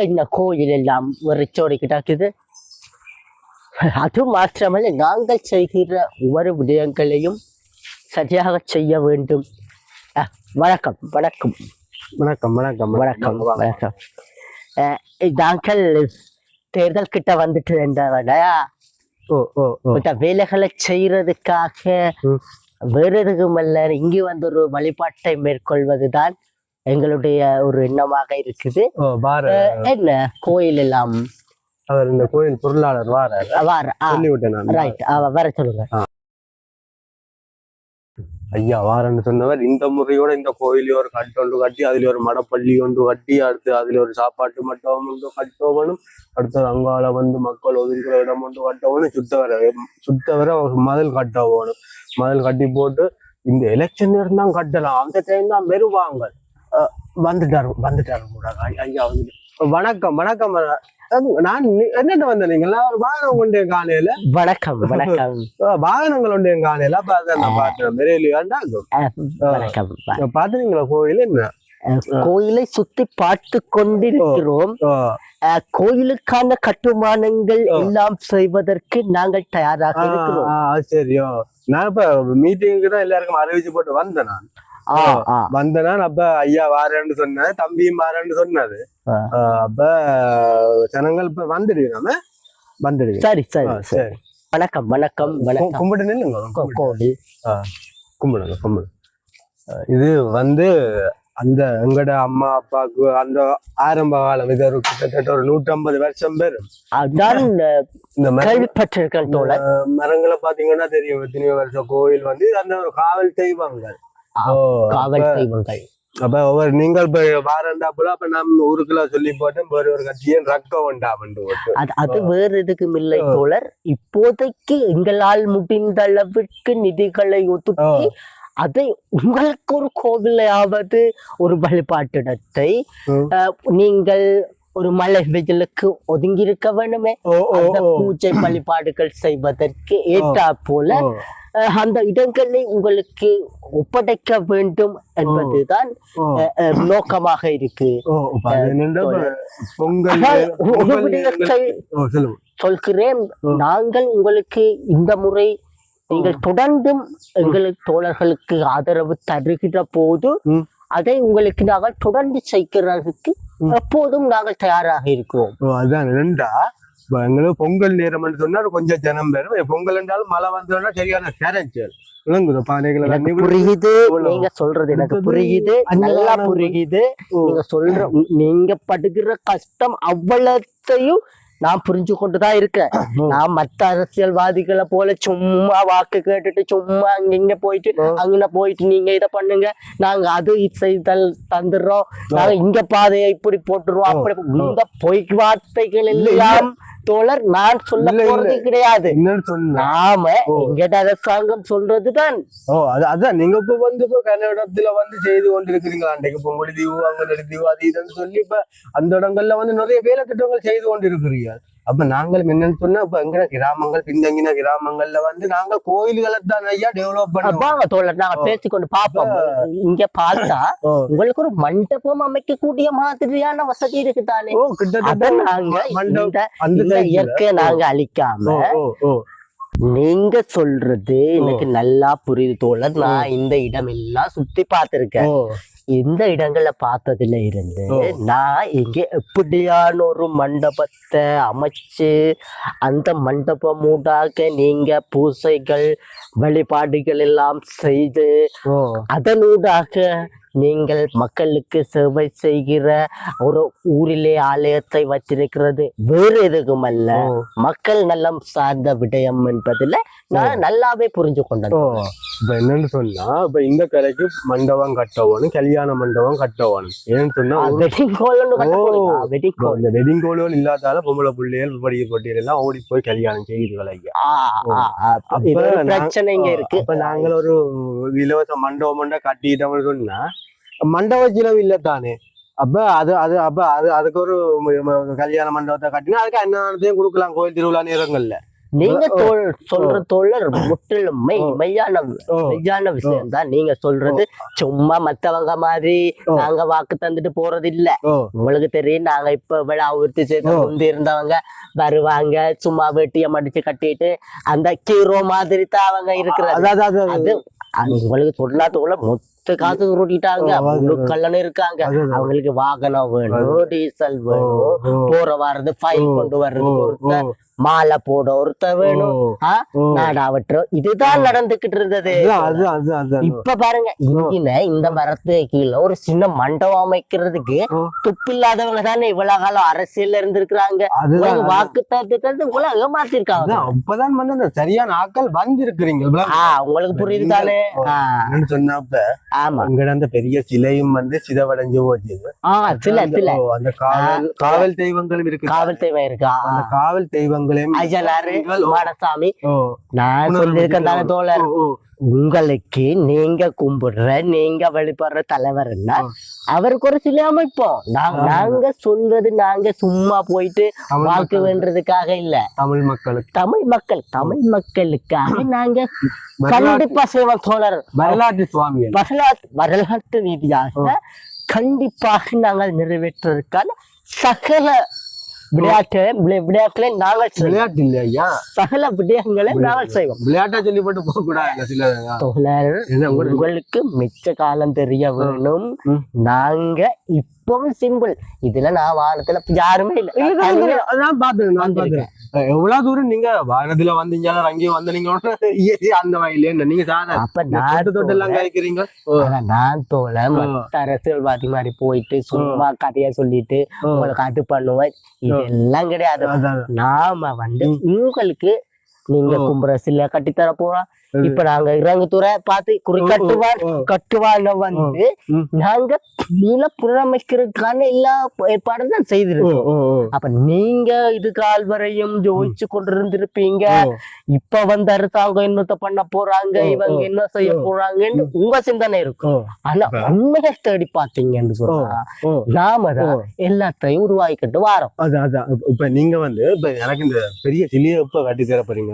என்ன கோயில் எல்லாம் வெறிச்சோடி கிடக்குது அது மாத்திரமல்ல நாங்கள் செய்கிற ஒவ்வொரு விடயங்களையும் சரியாக செய்ய வேண்டும் வணக்கம் வணக்கம் வணக்கம் வணக்கம் வணக்கம் வணக்கம் நாங்கள் தேர்தல் கிட்ட வந்துட்டு இருந்தவன ஓ ஓ ஓ இந்த வேலைகளை செய்யறதுக்காக. வேற எதுக்குமல்ல இங்கே வந்து ஒரு வழிபாட்டை மேற்கொள்வதுதான் எங்களுடைய ஒரு எண்ணமாக இருக்குது. என்ன? கோயில் எல்லாம் அவர் இந்த கோயில் பொருளாளர் வாரார். வார ரைட் வர சொல்லுங்க. ஐயா வாரன்னு சொன்னவர் இந்த முறையோட இந்த கோயிலே ஒரு கட்டு ஒன்று கட்டி அதுல ஒரு மடப்பள்ளி ஒன்று கட்டி அடுத்து அதுல ஒரு சாப்பாட்டு மட்டவம் ஒன்று கட்டவனும் அடுத்து அங்கால வந்து மக்கள் ஒதுக்கிற இடம் ஒன்று கட்டவனும் சுத்தவரை சுத்தவரை மதில் கட்டவனும். மதில் கட்டி போட்டு இந்த எலெக்ஷன் நேரம் தான் கட்டலாம். அந்த டைம் தான் மெருவாங்க அஹ் வந்துட்டாரு வந்துட்டாரு ஐயா வந்துட்டு. வணக்கம் வணக்கம் நான் என்னென்ன வந்த நீங்களா ஒரு வாகனம் கொண்டே காலையில? வணக்கம் வணக்கம். வாகனங்கள் ஒன்று என் காலையில பார்த்து நான் பார்த்தேன் பாத்துறீங்களா கோயில் என்ன? கோயிலை சுத்தி பார்த்து கொண்டிருக்கிறோம். கோயிலுக்கான கட்டுமானங்கள். எல்லாம் செய்வதற்கு நாங்கள் தயாராக இருக்கிறோம். சரியோ நான் இப்ப மீட்டிங்க்கு தான் எல்லாருக்கும் அறிவிச்சு போட்டு வந்தேன் நான். வந்தேன் அப்ப ஐயா வாரேன்னு சொன்னேன் தம்பியும் வாரேன்னு சொன்னது அப்ப ஜனங்கள் இப்ப வந்துடுவீங்க நம்ம வந்துடுவீங்க சரி சரி சரி. வணக்கம் வணக்கம் வணக்கம். கும்பிட்டு நில்லுங்க கோ- கோவில். கும்பிடுங்க ஆ, இது வந்து அந்த எங்கட அம்மா அப்பாவுக்கு அந்த ஆரம்ப காலம் இது ஒரு கிட்டத்தட்ட ஒரு நூற்றம்பது வருஷம் பேர் இந்த மரங்களை பாத்தீங்கன்னா தெரியும் எத்தனையோ வருஷம் கோயில் வந்து அந்த ஒரு காவல் ஓ, காவல் தெய்வங்கள் அப்ப ஒவ்வொரு நீங்கள் வாரண்டாப்புல அப்ப நம்ம ஊருக்குள்ள சொல்லி போட்டு ஒரு கட்சியை ரக்க வேண்டாம்னு போட்டு அது அது வேறு எதுக்கும் இல்லை. தோழர். இப்போதைக்கு எங்களால் முடிந்த அளவிற்கு நிதிகளை ஒதுக்கி அதை உங்களுக்கு ஒரு கோவிலையாவது ஒரு வழிபாட்டிடத்தை நீங்கள் ஒரு மலை வெயிலுக்கு ஒதுங்கி இருக்க வேணுமே பூஜை வழிபாடுகள் செய்வதற்கு ஏற்றா போல அந்த இடங்களை உங்களுக்கு ஒப்படைக்க வேண்டும் என்பதுதான் நோக்கமாக இருக்கு. ஒரு விடயத்தை சொல்கிறேன். நாங்கள் உங்களுக்கு இந்த முறை நீங்கள் தொடர்ந்தும் எங்களுக்கு தோழர்களுக்கு ஆதரவு தருகிற போது. அதை உங்களுக்கு நாங்கள் தொடர்ந்து செய்கிறதுக்கு. எப்போதும் நாங்கள் தயாராக இருக்கிறோம். ஓ அதான் ரெண்டா? எங்களுக்கு பொங்கல் நேரம்னு சொன்னா கொஞ்சம் ஜனம் பெறும் பொங்கல் என்றாலும் மழை வந்தோம்னா சரியான விட்டு- புரியுது. நீங்க சொல்றது எனக்கு புரியுது. நல்லா. புரியுது. நீங்க சொல்ற நீங்க படுகிற கஷ்டம் அவ்வளத்தையும் நான் புரிஞ்சு கொண்டுதான் இருக்கேன். நான் மத்த அரசியல்வாதிகளை போல சும்மா வாக்கு கேட்டுட்டு சும்மா அங்க இங்க போயிட்டு. அங்க போயிட்டு நீங்க இத பண்ணுங்க. நாங்க அது செய்தல் தந்துடுறோம். நாங்க இங்க பாதையை இப்படி போட்டுருவோம். அப்படி இந்த பொய் வார்த்தைகள் எல்லாம் தோழர் நான் சொல்ல. போறது கிடையாது. நாம ஓ. எங்கட அரசாங்கம் சொல்றதுதான். ஓ அது அதான். நீங்க இப்ப வந்து இப்ப கன்னடத்துல வந்து செய்து கொண்டிருக்கிறீங்களா? அன்றைக்கு பொங்கல் தீவு அங்க தீவு அது இதுன்னு சொல்லி இப்ப அந்த இடங்கள்ல வந்து நிறைய வேலை திட்டங்கள் செய்து கொண்டிருக்கிறீங்க அப்ப நாங்கள் என்னன்னு சொன்னா இப்ப எங்க கிராமங்கள் பின்தங்கின கிராமங்கள்ல வந்து நாங்கள் கோயில்களை தான் ஐயா டெவலப் பண்ணுவோம் தோழர் நாங்க. பேசிக்கொண்டு பாப்போம். இங்க பார்த்தா. உங்களுக்கு ஒரு மண்டபம் அமைக்கக்கூடிய மாதிரியான வசதி இருக்குதானே? கிட்டத்தட்ட நாங்க அந்த. இயற்கையை நாங்க அழிக்காம நீங்க சொல்றது எனக்கு நல்லா புரியுது தோழர். நான் இந்த இடம் எல்லாம் சுத்தி பார்த்திருக்கேன். இந்த இடங்களை பார்த்ததுல இருந்து. நான் இங்க எப்படியான ஒரு மண்டபத்தை அமைச்சு அந்த மண்டபம் மூடாக நீங்க பூசைகள் வழிபாடுகள் எல்லாம் செய்து அதனூடாக நீங்கள் மக்களுக்கு சேவை செய்கிற ஒரு ஊரிலே ஆலயத்தை வச்சிருக்கிறது வேறு எதுவும் அல்ல. மக்கள் நலம் சார்ந்த விடயம் என்பதுல நான் நல்லாவே புரிஞ்சு கொண்டேன். இப்ப என்னன்னு சொன்னா இப்ப இந்த கரைக்கு மண்டபம் கட்டவணும் கல்யாண மண்டபம் கட்டவணும் ஏன்னு சொன்னா வெட்டிங் இப்ப இந்த வெட்டிங் கோல்கள் இல்லாதால பொம்பளை பிள்ளைகள் படிக்க போட்டிகள் எல்லாம் ஓடி போய் கல்யாணம் செய்யுதுகள் ஐயா. அப்ப இது ஒரு நான்- பிரச்சனை இங்க இருக்கு. அப்ப நாங்கள் ஒரு இலவச மண்டபம் மண்ட கட்டிட்டோம்னு சொன்னா மண்டப செலவு இல்ல தானே அப்ப அது அது அப்ப அது அதுக்கு ஒரு கல்யாண மண்டபத்தை கட்டினா அதுக்கு அன்னதானத்தையும் கொடுக்கலாம் கோயில் திருவிழா நேரங்கள்ல. நீங்க சொல்ற தோழர் முற்றிலும் மெய். மெய்யான மெய்யான விஷயம் தான் நீங்க சொல்றது சும்மா மத்தவங்க மாதிரி. நாங்க வாக்கு தந்துட்டு போறது இல்ல உங்களுக்கு தெரியும் நாங்க இப்ப விழா உறுத்தி சேர்த்து ஓ. முந்தி இருந்தவங்க வருவாங்க சும்மா வெட்டிய மடிச்சு கட்டிட்டு அந்த கீரோ மாதிரி தான் அவங்க அதான் அது உங்களுக்கு சொல்லாதவங்கள மொத்த காசு உருட்டிட்டாங்க. ஓ, அது- முழு கல்லன் இருக்காங்க. அவங்களுக்கு வாகனம் வேணும் டீசல் வேணும். போற வர்றது ஃபைல் கொண்டு ஒருத்தர் மாலை போட ஒருத்தர் வேணும். நாடாவற்றம் இதுதான் நடந்துகிட்டு இருந்தது. இப்ப பாருங்க இங்கின இந்த மரத்து கீழே ஒரு சின்ன மண்டபம் அமைக்கிறதுக்கு ஓ. துப்பில்லாதவங்க தானே இவ்வளவு காலம் அரசியல்ல இருந்திருக்கிறாங்க. வாக்கு தத்துக்கிறது உங்களை ஏமாத்திருக்காங்க. அப்பதான் வந்து அந்த சரியான ஆட்கள் வந்திருக்கிறீங்க. உங்களுக்கு புரியுது தானே? சொன்னப்ப ஆமா. உங்களோட அந்த பெரிய சிலையும் வந்து சிதவடைஞ்சு போச்சு. ஆ சில சில. அந்த காவல் காவல் தெய்வங்களும் இருக்கு. காவல் தெய்வம் இருக்கா? அந்த காவல் தெய்வங்களையும் நீங்கள் ஓ, மாடசாமி நான் சொல்லியிருக்கேன் தானே தோழர். உங்களுக்கு நீங்க கும்பிடுற நீங்க வழிபடுற தலைவர்னா. அவருக்கு ஒரு சிலை அமைப்போம். நாங்க சொல்றது நாங்க சும்மா போயிட்டு மக்களுக்கு- வேண்டதுக்காக இல்ல. தமிழ் மக்களுக்கு. தமிழ் மக்கள் தமிழ் மக்களுக்காக நாங்க கண்டிப்பா செய்வோம் தோழர். வரலாற்று சுவாமிகள். வரலாற்று வரலாற்று ரீதியாக கண்டிப்பாக நாங்கள் நிறைவேற்றுவதற்கான சகல விளையாட்டு விளை- விளையாட்டுகளை நாங்கள் விளையாட்டு இல்ல ஐயா? சகல விடயங்களை நாங்கள் செய்வோம். விளையாட்டா சொல்லி போட்டு போக கூடாது சில தோழர் என்ன உங்களுக்கு- மிச்ச காலம் தெரிய வேணும். நாங்க இப்பவும் சிம்பிள். இதுல நான் வானத்துல யாருமே இல்ல. பாத்துறேன் நான். பாத்துறேன் எவ்வளவு தூரம் நீங்க வானத்துல வந்தீங்க அங்கேயும் வந்து நீங்க அந்த வயல நீங்க சாதாரண அப்ப நான் தொட்டு எல்லாம் காய்க்கிறீங்க? ஆனா நான் தோல அரசியல்வாதி மாதிரி போயிட்டு சும்மா கதையா சொல்லிட்டு உங்களை காட்டு பண்ணுவேன். இதெல்லாம் கிடையாது. நாம வந்து உங்களுக்கு நீங்க. கும்புற சில கட்டித்தர போறோம். இப்ப நாங்க இறங்குத்துறை பார்த்து குறி கட்டுவார் ஓ, கட்டுவான வந்து. நாங்க நில புனரமைக்கிறதுக்கான எல்லா ஏற்பாடும் தான் செய்திருக்கோம். அப்ப நீங்க இது கால் வரையும் ஜோதிச்சு கொண்டிருந்திருப்பீங்க. இப்ப வந்து அரசாங்கம் என்னத்த பண்ண போறாங்க இவங்க. என்ன செய்ய. போறாங்கன்னு உங்க சிந்தனை இருக்கும் ஆனா உண்மையை தேடி பாத்தீங்கன்னு சொன்னா. நாம தான். எல்லாத்தையும் உருவாக்கிட்டு வாரோம் அதான் இப்ப- இப்ப நீங்க வந்து இப்ப எனக்கு இந்த பெரிய சிலியை எப்ப கட்டி தர போறீங்க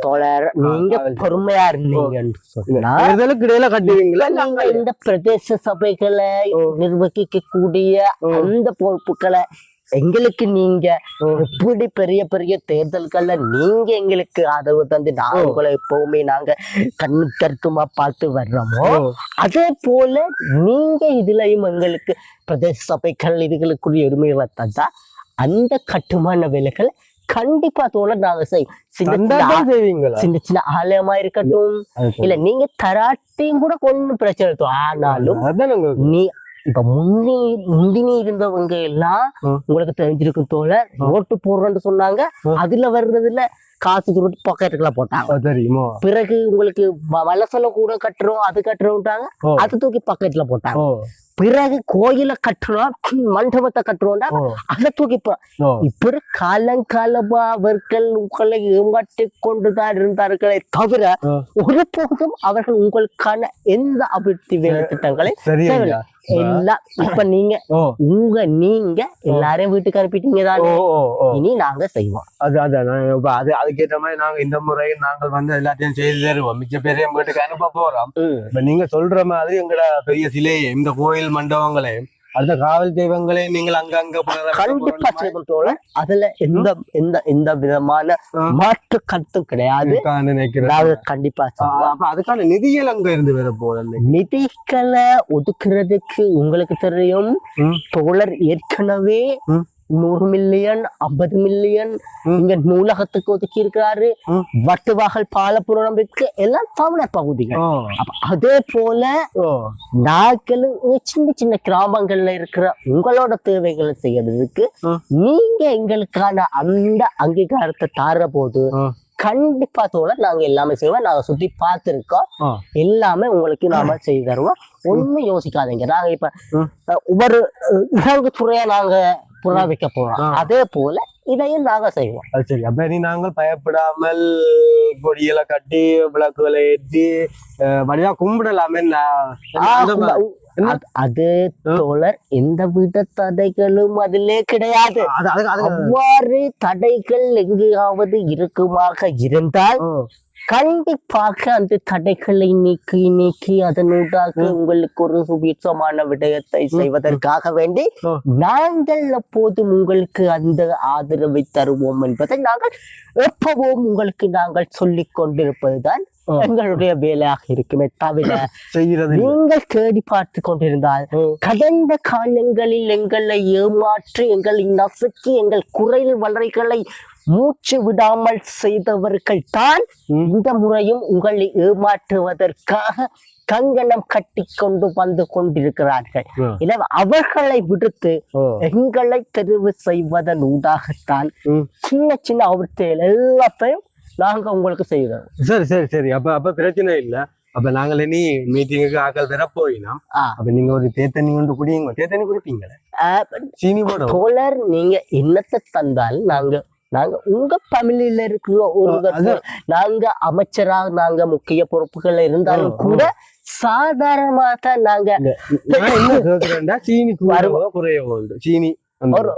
தோழர் நீங்க பொறுமையா இருந்தீங்கன்னு சொன்னா இடையில கட்டுவீங்களா நீங்க இந்த பிரதேச சபைகளை. நிர்வகிக்க கூடிய. அந்த பொறுப்புகளை எங்களுக்கு நீங்க. எப்படி பெரிய பெரிய தேர்தல்கள்ல நீங்க எங்களுக்கு ஆதரவு தந்து. உங்களை எப்பவுமே நாங்க கண்ணு கருத்துமா பார்த்து வர்றோமோ. அதே போல நீங்க இதுலயும் எங்களுக்கு பிரதேச சபைகள் இதுகளுக்குரிய உரிமைகளை தந்தா அந்த கட்டுமான வேலைகள் கண்டிப்பா தோழ நாங்க செய்வோம் சின்ன சின்ன ஆலயமா இருக்கட்டும். இல்ல நீங்க தராட்டியும் கூட ஒண்ணும் பிரச்சனை. ஆனாலும் நீ இப்ப முன்னி முந்தினி இருந்தவங்க எல்லாம். உங்களுக்கு தெரிஞ்சிருக்கும் தோல ஓட்டு போடுறேன்னு சொன்னாங்க. அதுல வர்றதுல காசு துருட்டு பாக்கெட்டுக்குள்ள போட்டாங்க. தெரியுமோ? பிறகு உங்களுக்கு வலசல கூட கட்டுறோம் அது கட்டுறோம்ட்டாங்க. அது தூக்கி பாக்கெட்ல போட்டாங்க. பிறகு கோயில கட்டுறோம் மண்டபத்தை கட்டுறோம்டா அதை தூக்கி போ ஓ இப்படி காலங்காலமா அவர்கள் உங்களை ஏமாற்றி கொண்டுதான் இருந்தார்களே தவிர. ஒருபோதும் அவர்கள் உங்களுக்கான எந்த அபிவிருத்தி வேலை திட்டங்களை. எல்லாம் இப்ப நீங்க உங்க நீங்க எல்லாரையும் வீட்டுக்கு அனுப்பிட்டீங்க தானே? இனி நாங்க செய்வோம். அது அதான் அது அதுக்கேற்ற மாதிரி நாங்க இந்த முறை நாங்கள் வந்து எல்லாத்தையும் செய்து தருவோம். மிச்ச பேரையும் வீட்டுக்கு அனுப்ப போறோம். இப்ப நீங்க சொல்ற மாதிரி எங்கட பெரிய சிலையை இந்த கோயில் மண்டபங்களே அடுத்த காவல் தெய்வங்களே நீங்கள் அங்க அங்க புனரமைக்க கண்டிப்பா. செய்வோம் தோழர் அதுல எந்த எந்த எந்த விதமான. மாற்று கருத்தும் கிடையாது நினைக்கிறேன் கண்டிப்பா அதுக்கான நிதிகள் அங்க இருந்து வர போகுது நிதிகளை ஒதுக்குறதுக்கு உங்களுக்கு தெரியும். தோழர் ஏற்கனவே. நூறு மில்லியன் ஐம்பது மில்லியன். இங்க நூலகத்துக்கு ஒதுக்கி இருக்கிறாரு. வட்டுவாகல் பாலப்புறம்பிற்கு எல்லாம் தமிழர் பகுதிகள் அதே போல இங்க சின்ன சின்ன கிராமங்கள்ல இருக்கிற உங்களோட தேவைகளை செய்யறதுக்கு. நீங்க எங்களுக்கான அந்த அங்கீகாரத்தை தர போது. கண்டிப்பா தோழ நாங்க எல்லாமே செய்வோம் நாங்க சுத்தி பார்த்திருக்கோம். எல்லாமே உங்களுக்கு நாம செய்து தருவோம் ஒண்ணும் யோசிக்காதீங்க நாங்க இப்ப ஒவ்வொரு இறங்கு துறையா நாங்க புறாவிக்க போறோம் ஆ. அதே போல இதையும் நாங்க செய்வோம். சரி. அப்ப இனி நாங்கள் பயப்படாமல் கொடிகளை கட்டி விளக்குகளை ஏற்றி வழியா கும்பிடலாமே? அது-. தோழர் எந்த வித தடைகளும் அதிலே கிடையாது. அவ்வாறு தடைகள் எங்கேயாவது இருக்குமாக இருந்தால் கண்டிப்பாக அந்த தடைகளை நீக்கி நீக்கி அதனூடாக. உங்களுக்கு ஒரு சுபீட்சமான விடயத்தை செய்வதற்காக வேண்டி. நாங்கள் எப்போதும் உங்களுக்கு அந்த ஆதரவை தருவோம் என்பதை நாங்கள் எப்பவும் உங்களுக்கு நாங்கள் சொல்லிக் கொண்டிருப்பதுதான். எங்களுடைய வேலையாக இருக்குமே தவிர. நீங்கள் தேடி பார்த்து கொண்டிருந்தால் கடந்த காலங்களில் எங்களை ஏமாற்றி எங்களை நசுக்கி எங்கள் குரல் வளரைகளை மூச்சு விடாமல் செய்தவர்கள் தான். இந்த முறையும் உங்களை ஏமாற்றுவதற்காக கங்கணம் கட்டி கொண்டு வந்து கொண்டிருக்கிறார்கள். எனவே அவர்களை விடுத்து எங்களை தெரிவு செய்வதன் ஊடாகத்தான். சின்ன சின்ன அவர்த்தைகள் எல்லாத்தையும் நாங்க உங்களுக்கு செய்கிறோம். சரி சரி சரி. அப்ப அப்ப பிரச்சனை இல்ல. அப்ப நாங்களே நீ மீட்டிங்குக்கு ஆக்கள் தர போயினோம். அப்ப நீங்க ஒரு தேத்தண்ணி கொண்டு குடிங்க தேத்தண்ணி குடிப்பீங்களே? சீனி தோழர் நீங்க என்னத்தை தந்தாலும் நாங்க நாங்க உங்க ஃபேமிலியில இருக்கிற போல் நாங்க அமைச்சரா நாங்க முக்கிய பொறுப்புகள் இருந்தாலும் கூட சாதாரணமா தான் நாங்க சீனி உண்டு சீனி ஒரு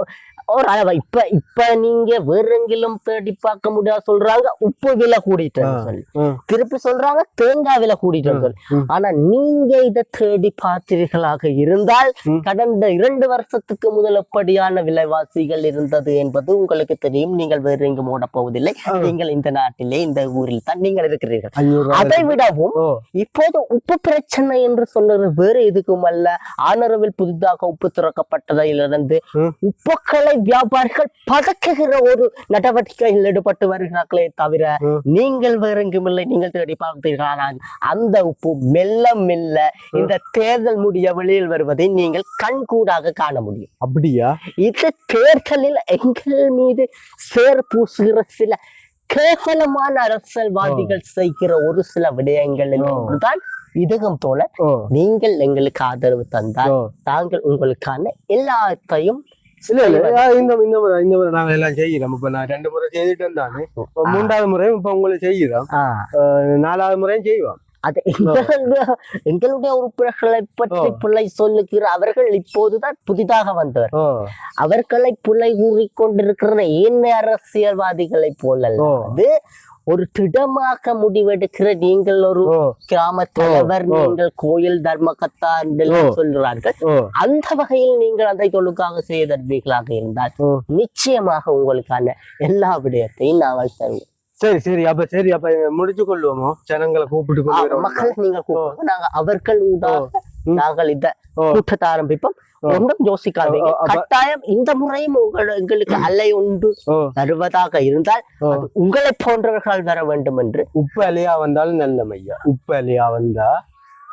ஒரு அளவா. இப்ப இப்ப நீங்க வேற எங்கிலும் தேடி பார்க்க முடியாது சொல்றாங்க. உப்பு விலை கூடிட்டு சொல்லி. திருப்பி சொல்றாங்க தேங்காய் விலை கூடிட்டு சொல்லி. ஆனா நீங்க இதை தேடி பார்த்தீர்களாக இருந்தால். கடந்த இரண்டு வருஷத்துக்கு முதல் எப்படியான விலைவாசிகள் இருந்தது என்பது உங்களுக்கு தெரியும். நீங்கள் வேறு எங்கும் ஓடப் போவதில்லை. நீங்கள் இந்த நாட்டிலே இந்த ஊரில் தான் நீங்கள் இருக்கிறீர்கள். அதை விடவும் இப்போது உப்பு பிரச்சனை என்று சொன்னது வேறு எதுக்கும் அல்ல. ஆனரவில் புதிதாக உப்பு திறக்கப்பட்டதிலிருந்து. உப்புக்களை வியாபாரிகள் பதக்குகிற ஒரு நடவடிக்கையில் ஈடுபட்டு வருகிறார்களே தவிர. நீங்கள் வேற எங்கும் இல்லை நீங்கள் தேடி பார்த்தீர்களானால் அந்த உப்பு மெல்ல மெல்ல இந்த தேர்தல் முடிய வெளியில் வருவதை நீங்கள் கண்கூடாக காண முடியும். அப்படியா? இது தேர்தலில் எங்கள் மீது சேர் பூசுகிற சில கேவலமான அரசியல்வாதிகள் செய்கிற ஒரு சில விடயங்கள். தான் இதுகும் போல நீங்கள் எங்களுக்கு ஆதரவு தந்தால் தாங்கள் உங்களுக்கான எல்லாத்தையும் இல்ல இல்ல. இந்த இந்த முறை இந்த முறை நாங்க எல்லாம் செய்யறோம் இப்ப நான் ரெண்டு முறை செய்துட்டேன் தானே. இப்ப மூன்றாவது முறையும் இப்ப உங்களுக்கு செய்யறோம் நாலாவது முறையும் செய்வோம். அது எங்களுடைய எங்களுடைய உறுப்பினர்களை பற்றி. பிள்ளை சொல்லுகிற அவர்கள் இப்போதுதான் புதிதாக வந்தவர். அவர்களை பிள்ளை கூறிக்கொண்டிருக்கிற ஏன் அரசியல்வாதிகளை போல. அது ஒரு திடமாக முடிவெடுக்கிற நீங்கள் ஒரு கிராம தலைவர். நீங்கள் கோயில் தர்மகத்தா என்று. சொல்கிறார்கள். அந்த வகையில் நீங்கள் அதை தொழுக்காக செய்தவர்களாக இருந்தால் நிச்சயமாக உங்களுக்கான எல்லா விடயத்தையும் நாங்கள் தருவோம். சரி சரி அப்ப சரி அப்ப முடிச்சு கொள்வோமோ ஜனங்களை கூப்பிட்டு. மக்களை நீங்கள் கூப்பிடுங்க. நாங்க அவர்கள் ம். நாங்கள் இந்த. கூட்டத்தை ஆரம்பிப்போம். ஒன்றும் யோசிக்காதீங்க கட்டாயம் இந்த முறையும் உங்கள் எங்களுக்கு அல்லை உண்டு தருவதாக இருந்தால் உங்களை போன்றவர்கள் வர வேண்டும் என்று உப்பு அலையா வந்தாலும் நல்ல மையா உப்பு அலையா வந்தா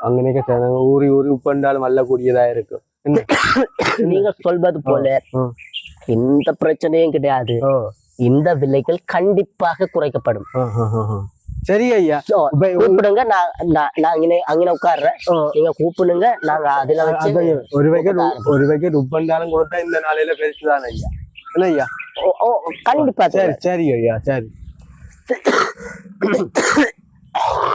அங்க நிக்க ஜனங்க ஊறி ஊறி உப்பு வந்தாலும் வல்லக்கூடியதா இருக்கும்? நீங்கள் சொல்வது போல. எந்த பிரச்சனையும் கிடையாது இந்த விலைகள் கண்டிப்பாக குறைக்கப்படும். சரி ஐயா? கூப்பிடுங்க நான் நான் அங்கே அங்கே உட்கார்றேன். ஓ, நீங்க கூப்பிடுங்க நாங்க அதுல வச்சு ஒரு வைக்கெட் ஒரு வைக்கெட் உப்பு வந்தாலும் கொடுத்தா இந்த நாளையில பெருசுதான் ஐயா? என்ன ஐயா? ஓ, கண்டிப்பா சரி சரி ஐயா சரி.